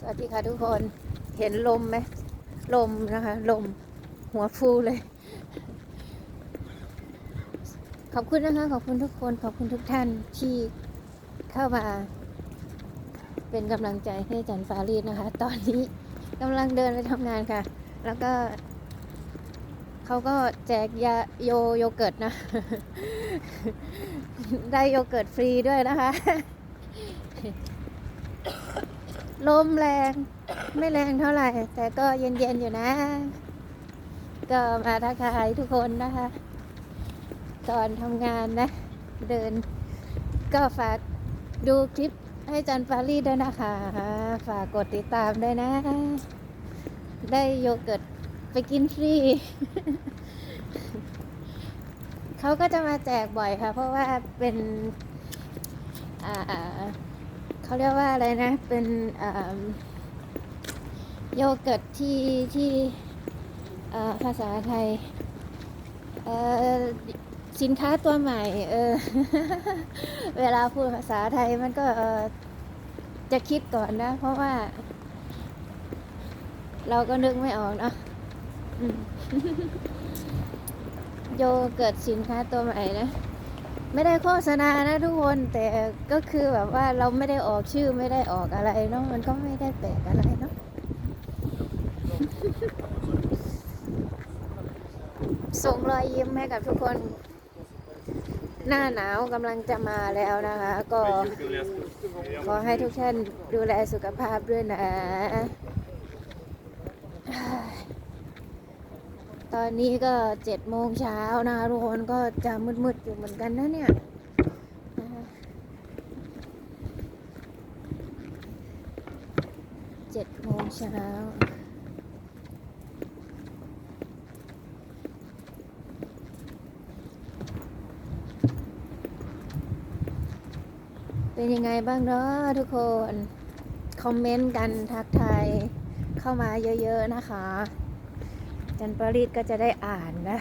สวัสดีค่ะทุกคนเห็นลมไหมลมนะคะ ลมหัวฟูเลย ขอบคุณนะคะ ขอบคุณทุกคน ขอบคุณทุกท่านที่เข้ามา เป็นกำลังใจให้จันฟารีนะคะ ตอนนี้กำลังเดินไปทำงานค่ะ แล้วก็เขาก็แจกยาโยโยเกิร์ตนะ ได้โยเกิร์ตฟรีด้วยนะคะ ลมแรง ไม่แรงเท่าไหร่ แต่ก็เย็นๆอยู่นะ ก็มาทักทายทุกคนนะคะ ตอนทำงานนะ เดิน ก็ฝากดูคลิปให้จันฟารีด้วยนะคะ ฝากกดติดตามด้วยนะ ได้โยเกิร์ตไปกินฟรีเขาก็จะมาแจกบ่อยค่ะ เพราะว่าเป็นอ่า เขาเรียกว่าอะไรนะ เป็นโยเกิร์ตที่ที่ภาษาไทยสินค้าตัวใหม่เออเวลาพูดภาษาไทยมันก็จะคิดก่อนนะ เพราะว่า เราก็นึกไม่ออกเนอะโยเกิร์ตสินค้าตัวใหม่นะ ไม่ได้โฆษณานะทุกคนแต่ก็คือแบบว่าเราไม่ได้ออกชื่อไม่ได้ออกอะไรเนาะมันก็ไม่ได้แปลกอะไรเนาะส่งรอยยิ้มให้กับทุกคน หน้าหนาวกำลังจะมาแล้วนะคะ ก็ขอให้ทุกท่านดูแลสุขภาพด้วยนะ ตอนนี้ก็เจ็ดโมงเช้านะทุกคนก็จะมืดๆอยู่เหมือนกันนะเนี่ยเจ็ดโมงเช้าเป็นยังไงบ้างเนาะทุกคน คอมเมนต์กันทักทายเข้ามาเยอะๆนะคะ จันปริศก็จะได้อ่านนะ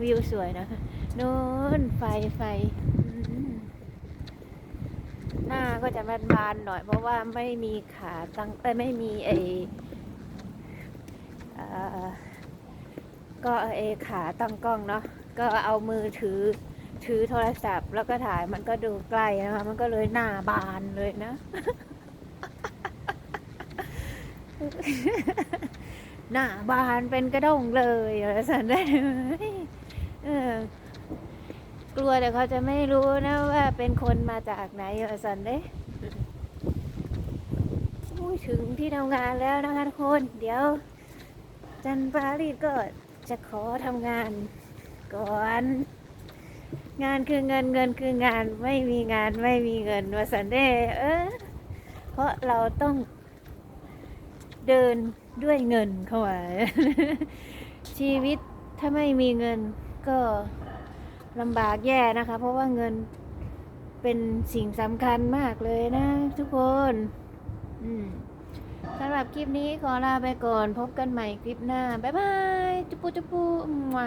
วิวสวยนะโน้นไฟไฟ หน้าก็จะบานๆหน่อย เพราะว่าไม่มีขาตั้งเอ้ยไม่มีไอเออก็ไอขาตั้งกล้องเนาะก็เอามือถือถือโทรศัพท์ แล้วก็ถ่ายมันก็ดูใกล้นะคะมันก็เลยหน้าบานเลยนะ หน้าบานเป็นกระด้งเลยอะไรสันได้ไหมเออกลัวแต่เขาจะไม่รู้นะว่าเป็นคนมาจากไหนอะไรสันเด้ถึงที่ทำงานแล้วนะคะทุกคน เดี๋ยว จันปารีก็จะขอทำงานก่อน งานคือเงินเงินคืองานไม่มีงานไม่มีเงินว่าสันเดเออเพราะเราต้องเดิน ด้วยเงินเข้ามาชีวิตถ้าไม่มีเงินก็ลำบากแย่นะคะ เพราะว่าเงินเป็นสิ่งสำคัญมากเลยนะทุกคนสำหรับคลิปนี้ขอลาไปก่อน พบกันใหม่คลิปหน้า บ๊ายบาย จุ๊บปุ๊จุ๊บปุ๊มั่ว